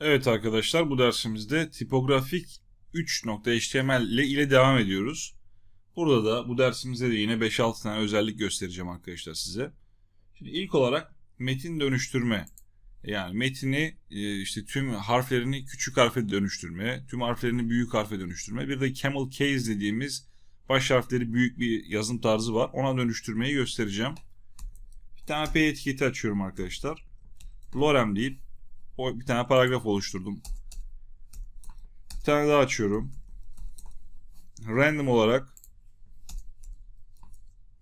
Evet arkadaşlar bu dersimizde tipografik 3.html ile ile devam ediyoruz. Burada da bu dersimizde de yine 5-6 tane özellik göstereceğim arkadaşlar size. Şimdi ilk olarak metin dönüştürme. Yani metini e, işte tüm harflerini küçük harfe dönüştürme, tüm harflerini büyük harfe dönüştürme. Bir de camel case dediğimiz baş harfleri büyük bir yazım tarzı var. Ona dönüştürmeyi göstereceğim. Bir tane P etiketi açıyorum arkadaşlar. Lorem deyip bir tane paragraf oluşturdum. Bir tane daha açıyorum. Random olarak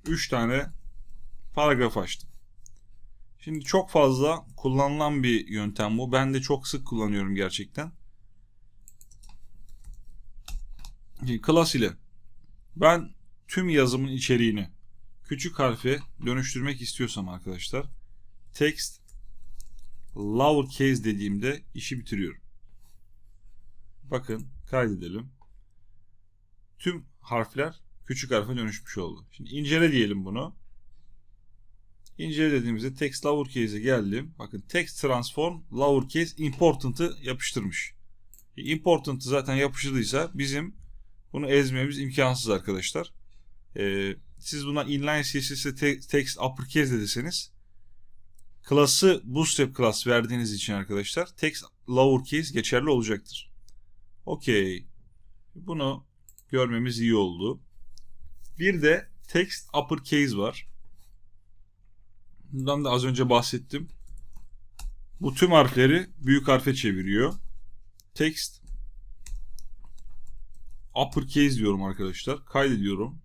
3 tane paragraf açtım. Şimdi çok fazla kullanılan bir yöntem bu. Ben de çok sık kullanıyorum gerçekten. Class ile ben tüm yazımın içeriğini küçük harfe dönüştürmek istiyorsam arkadaşlar text lowercase dediğimde işi bitiriyorum. Bakın kaydedelim. Tüm harfler küçük harfe dönüşmüş oldu. Şimdi incele diyelim bunu. İncele dediğimizde text lowercase'e geldim. Bakın text transform lowercase important'ı yapıştırmış. E, Important'ı zaten yapıştırdıysa bizim bunu ezmemiz imkansız arkadaşlar. Ee, siz buna inline CSS'e te- text uppercase de deseniz klası bootstrap class verdiğiniz için arkadaşlar text lowercase geçerli olacaktır. Okey. Bunu görmemiz iyi oldu. Bir de text uppercase var. Bundan da az önce bahsettim. Bu tüm harfleri büyük harfe çeviriyor. Text uppercase diyorum arkadaşlar. Kaydediyorum.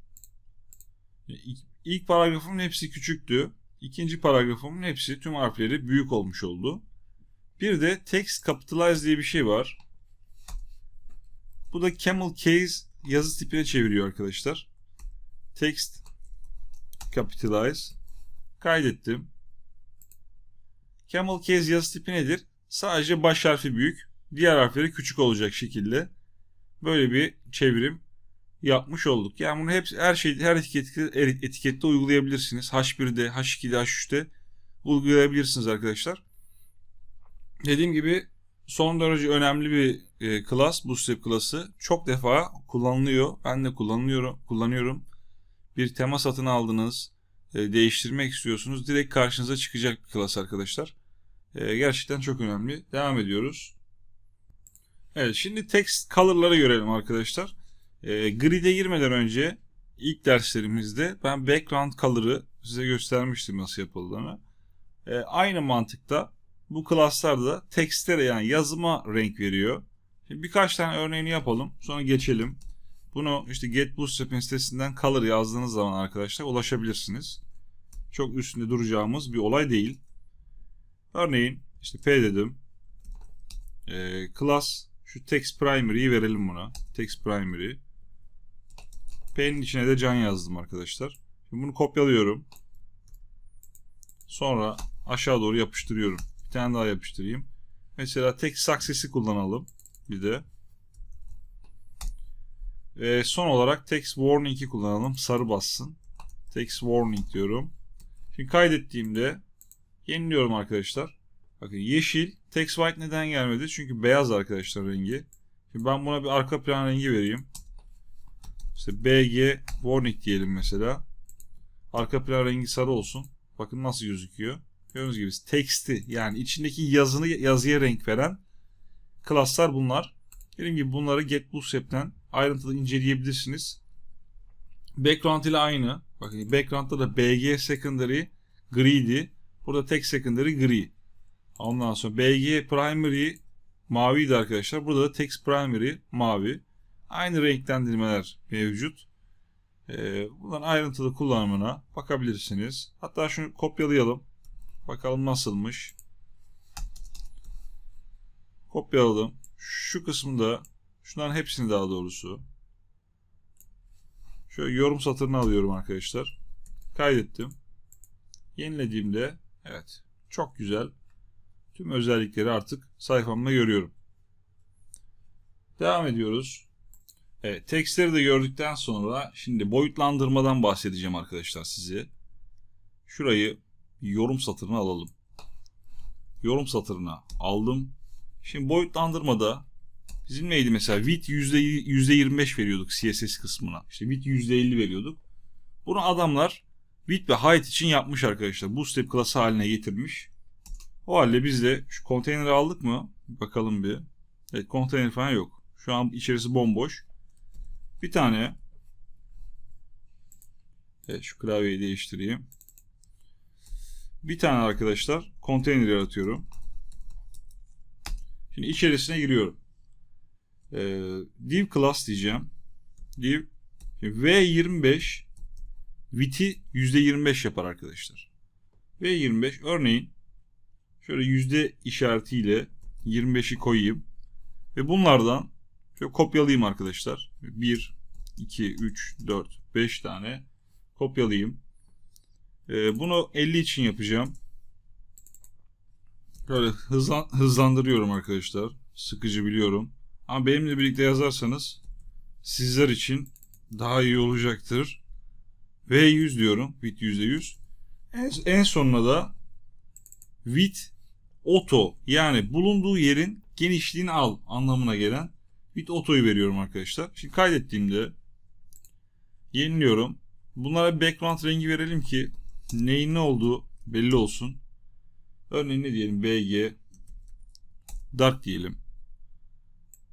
İlk paragrafımın hepsi küçüktü. İkinci paragrafımın hepsi tüm harfleri büyük olmuş oldu. Bir de text capitalize diye bir şey var. Bu da camel case yazı tipine çeviriyor arkadaşlar. Text capitalize kaydettim. Camel case yazı tipi nedir? Sadece baş harfi büyük, diğer harfleri küçük olacak şekilde böyle bir çevirim yapmış olduk. Yani bunu hepsi her şey her etikette, etikette uygulayabilirsiniz. H1'de, H2'de, H3'te uygulayabilirsiniz arkadaşlar. Dediğim gibi son derece önemli bir e, klas, Bootstrap klası. Çok defa kullanılıyor. Ben de kullanıyorum, kullanıyorum. Bir tema satın aldınız, e, değiştirmek istiyorsunuz. Direkt karşınıza çıkacak bir klas arkadaşlar. E, gerçekten çok önemli. Devam ediyoruz. Evet, şimdi text color'ları görelim arkadaşlar. E, grid'e girmeden önce ilk derslerimizde ben background color'ı size göstermiştim nasıl yapıldığını. E, aynı mantıkta bu klaslar da textlere yani yazıma renk veriyor. Şimdi birkaç tane örneğini yapalım. Sonra geçelim. Bunu işte Get Bootstrap'in sitesinden color yazdığınız zaman arkadaşlar ulaşabilirsiniz. Çok üstünde duracağımız bir olay değil. Örneğin işte P dedim. E, class şu text primary'yi verelim buna. Text primary. P'nin içine de can yazdım arkadaşlar. Şimdi bunu kopyalıyorum. Sonra aşağı doğru yapıştırıyorum. Bir tane daha yapıştırayım. Mesela text success'i kullanalım. Bir de. Ve son olarak text warning'i kullanalım. Sarı bassın. Text warning diyorum. Şimdi kaydettiğimde yeniliyorum arkadaşlar. Bakın yeşil. Text white neden gelmedi? Çünkü beyaz arkadaşlar rengi. Şimdi ben buna bir arka plan rengi vereyim. İşte BG warning diyelim mesela. Arka plan rengi sarı olsun. Bakın nasıl gözüküyor. Gördüğünüz gibi text'i yani içindeki yazını yazıya renk veren klaslar bunlar. Dediğim gibi bunları Get Bootstrap'ten ayrıntılı inceleyebilirsiniz. Background ile aynı. Bakın background'da da BG secondary gri'di. Burada tek secondary gri. Ondan sonra BG primary maviydi arkadaşlar. Burada da text primary mavi. Aynı renklendirmeler mevcut. Ee, bunların ayrıntılı kullanımına bakabilirsiniz. Hatta şunu kopyalayalım. Bakalım nasılmış. Kopyaladım. Şu kısmında şunların hepsini daha doğrusu şöyle yorum satırını alıyorum arkadaşlar. Kaydettim. Yenilediğimde evet çok güzel. Tüm özellikleri artık sayfamda görüyorum. Devam ediyoruz. Evet, tekstleri de gördükten sonra şimdi boyutlandırmadan bahsedeceğim arkadaşlar size. Şurayı yorum satırına alalım. Yorum satırına aldım. Şimdi boyutlandırmada bizim neydi mesela width yüzde 25 veriyorduk CSS kısmına. İşte width %50 veriyorduk. Bunu adamlar width ve height için yapmış arkadaşlar. Bootstrap klası haline getirmiş. O halde biz de şu konteyneri aldık mı? Bakalım bir. Evet konteyner falan yok. Şu an içerisi bomboş. Bir tane Evet şu klavyeyi değiştireyim. Bir tane arkadaşlar konteyner yaratıyorum. Şimdi içerisine giriyorum. Ee, div class diyeceğim. Div V25 width'i %25 yapar arkadaşlar. V25 örneğin şöyle yüzde işaretiyle 25'i koyayım. Ve bunlardan şöyle kopyalayayım arkadaşlar. 1, 2, 3, 4, 5 tane kopyalayayım. Ee, bunu 50 için yapacağım. Böyle hızlan, hızlandırıyorum arkadaşlar. Sıkıcı biliyorum. Ama benimle birlikte yazarsanız sizler için daha iyi olacaktır. V100 diyorum. Width %100. En, en sonuna da width auto yani bulunduğu yerin genişliğini al anlamına gelen width auto'yu veriyorum arkadaşlar. Şimdi kaydettiğimde yeniliyorum. Bunlara background rengi verelim ki neyin ne olduğu belli olsun. Örneğin ne diyelim BG dark diyelim.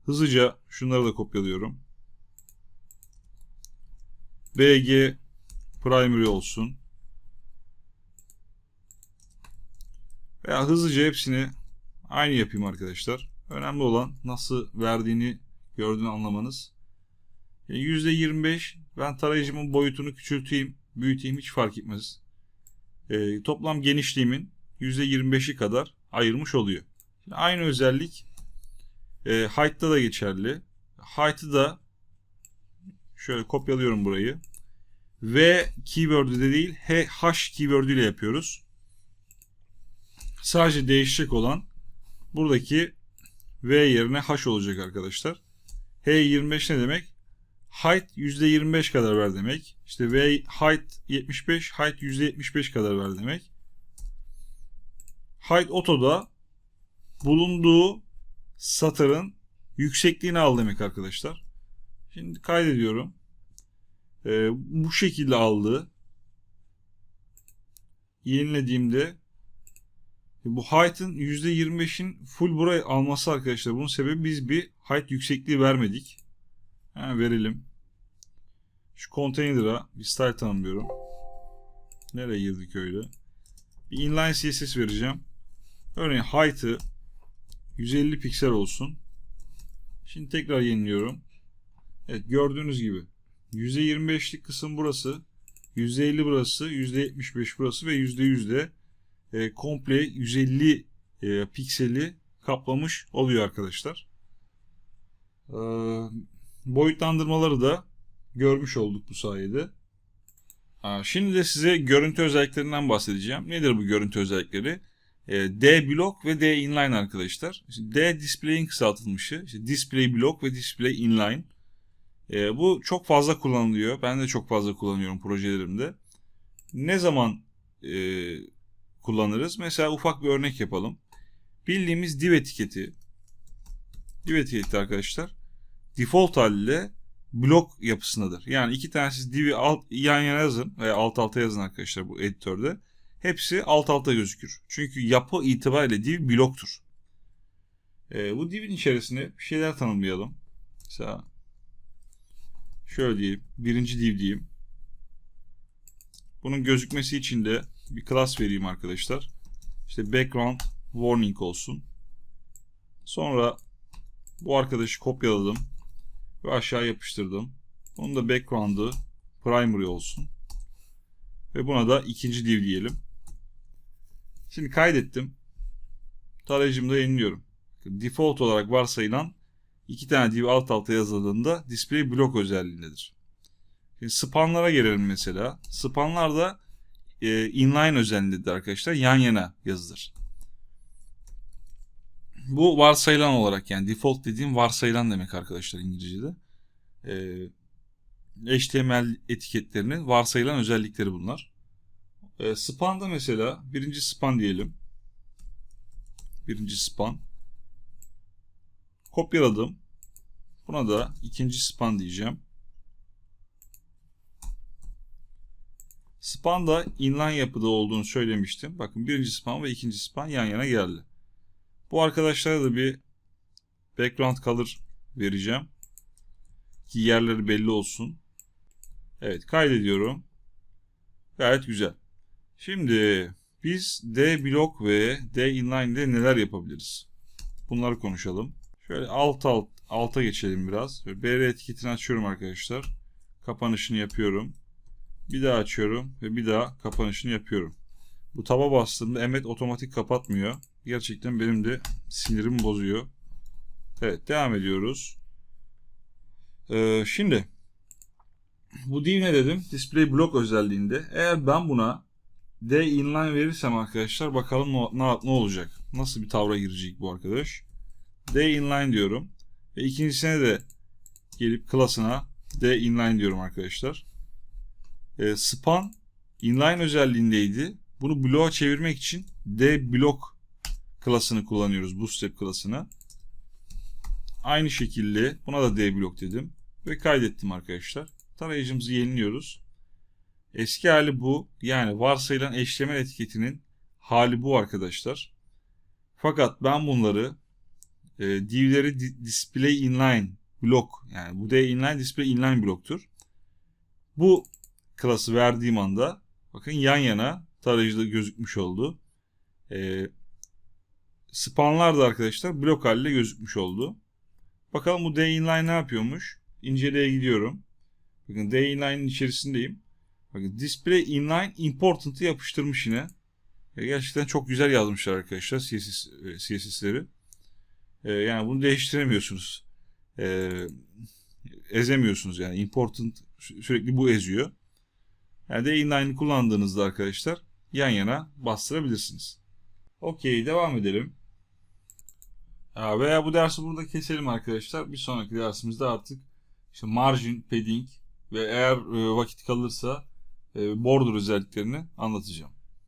Hızlıca şunları da kopyalıyorum. BG primary olsun. Veya hızlıca hepsini aynı yapayım arkadaşlar. Önemli olan nasıl verdiğini gördüğünü anlamanız. %25 ben tarayıcımın boyutunu küçülteyim, büyüteyim hiç fark etmez. E, toplam genişliğimin %25'i kadar ayırmış oluyor. Şimdi aynı özellik e, height'ta da geçerli. Height'ı da şöyle kopyalıyorum burayı. V keyword'ü de değil H keyword'ü ile yapıyoruz. Sadece değişecek olan buradaki V yerine H olacak arkadaşlar. H25 ne demek? height %25 kadar ver demek. İşte V height 75, height %75 kadar ver demek. Height Auto'da bulunduğu satırın yüksekliğini al demek arkadaşlar. Şimdi kaydediyorum. Ee, bu şekilde aldı. Yenilediğimde bu height'ın %25'in full buraya alması arkadaşlar. Bunun sebebi biz bir height yüksekliği vermedik. Hemen verelim. Şu container'a bir style tanımlıyorum. Nereye girdik öyle? Bir inline CSS vereceğim. Örneğin height'ı 150 piksel olsun. Şimdi tekrar yeniliyorum. Evet gördüğünüz gibi %25'lik kısım burası. %50 burası, %75 burası ve %100 de e, komple 150 e, pikseli kaplamış oluyor arkadaşlar. Ee, boyutlandırmaları da görmüş olduk bu sayede. Şimdi de size görüntü özelliklerinden bahsedeceğim. Nedir bu görüntü özellikleri? Ee, D block ve D inline arkadaşlar. D display'in kısaltılmışı. İşte display block ve display inline. Ee, bu çok fazla kullanılıyor. Ben de çok fazla kullanıyorum projelerimde. Ne zaman e, kullanırız? Mesela ufak bir örnek yapalım. Bildiğimiz div etiketi. Div etiketi arkadaşlar default haliyle blok yapısındadır. Yani iki tane siz div'i alt, yan yana yazın veya alt alta yazın arkadaşlar bu editörde. Hepsi alt alta gözükür. Çünkü yapı itibariyle div bloktur. Ee, bu divin içerisine bir şeyler tanımlayalım. Mesela şöyle diyeyim. Birinci div diyeyim. Bunun gözükmesi için de bir class vereyim arkadaşlar. İşte background warning olsun. Sonra bu arkadaşı kopyaladım ve aşağı yapıştırdım. Onun da background'ı primary olsun. Ve buna da ikinci div diyelim. Şimdi kaydettim. Tarayıcımda yeniliyorum. Default olarak varsayılan iki tane div alt alta yazıldığında display block özelliğindedir. Şimdi spanlara gelelim mesela. Spanlar da e, inline özelliğindedir arkadaşlar. Yan yana yazılır. Bu varsayılan olarak yani default dediğim varsayılan demek arkadaşlar İngilizce'de. Ee, HTML etiketlerinin varsayılan özellikleri bunlar. Ee, span'da mesela birinci span diyelim. Birinci span. Kopyaladım. Buna da ikinci span diyeceğim. Span da inline yapıda olduğunu söylemiştim. Bakın birinci span ve ikinci span yan yana geldi. Bu arkadaşlara da bir background color vereceğim. Ki yerleri belli olsun. Evet kaydediyorum. Gayet güzel. Şimdi biz D blok ve D inline'de neler yapabiliriz? Bunları konuşalım. Şöyle alt alt alta geçelim biraz. Şöyle BR etiketini açıyorum arkadaşlar. Kapanışını yapıyorum. Bir daha açıyorum ve bir daha kapanışını yapıyorum. Bu taba bastığımda Emmet otomatik kapatmıyor. Gerçekten benim de sinirimi bozuyor. Evet devam ediyoruz. Ee, şimdi bu div ne dedim? Display block özelliğinde. Eğer ben buna D inline verirsem arkadaşlar bakalım ne, ne olacak? Nasıl bir tavra girecek bu arkadaş? D inline diyorum. Ve ikincisine de gelip klasına D inline diyorum arkadaşlar. E, span inline özelliğindeydi. Bunu bloğa çevirmek için D block klasını kullanıyoruz. Bootstrap klasını. Aynı şekilde buna da D block dedim. Ve kaydettim arkadaşlar. Tarayıcımızı yeniliyoruz. Eski hali bu. Yani varsayılan eşleme etiketinin hali bu arkadaşlar. Fakat ben bunları e, divleri di- display inline block yani bu D inline display inline bloktur. Bu klası verdiğim anda bakın yan yana tarayıcıda gözükmüş oldu. E, spanlar da arkadaşlar blok halinde gözükmüş oldu. Bakalım bu D inline ne yapıyormuş? İnceleye gidiyorum. Bakın D inline'in içerisindeyim. Bakın display inline important'ı yapıştırmış yine. E, gerçekten çok güzel yazmışlar arkadaşlar CSS, CSS'leri. E, yani bunu değiştiremiyorsunuz. E, ezemiyorsunuz yani. Important sü- sürekli bu eziyor. Yani D inline'ı kullandığınızda arkadaşlar yan yana bastırabilirsiniz. Okey devam edelim. Ha, veya bu dersi burada keselim arkadaşlar. Bir sonraki dersimizde artık işte margin, padding ve eğer e, vakit kalırsa e, border özelliklerini anlatacağım.